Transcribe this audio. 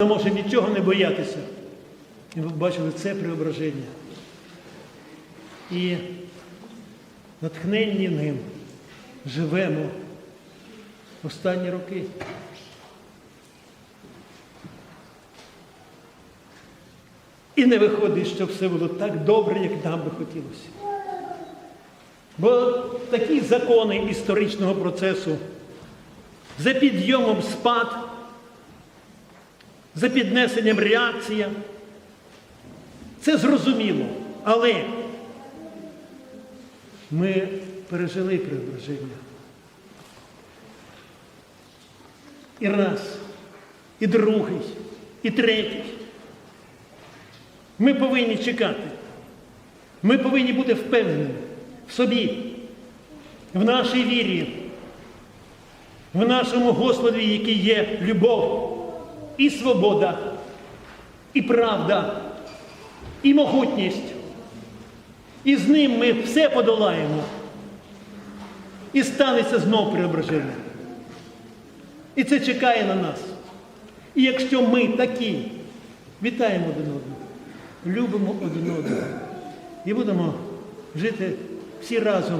Ми можемо нічого не боятися. І ви бачили це преображення. І натхненні ним живемо останні роки. І не виходить, що все було так добре, як нам би хотілося. Бо такі закони історичного процесу за підйомом спад, за піднесенням реакція. Це зрозуміло. Але ми пережили преображення. І раз, і другий, і третій. Ми повинні чекати. Ми повинні бути впевнені в собі, в нашій вірі, в нашому Господі, який є любов, і свобода, і правда, і могутність. І з ним ми все подолаємо. І станеться знов преображення. І це чекає на нас. І якщо ми такі, вітаємо один одного, любимо один одного і будемо жити всі разом.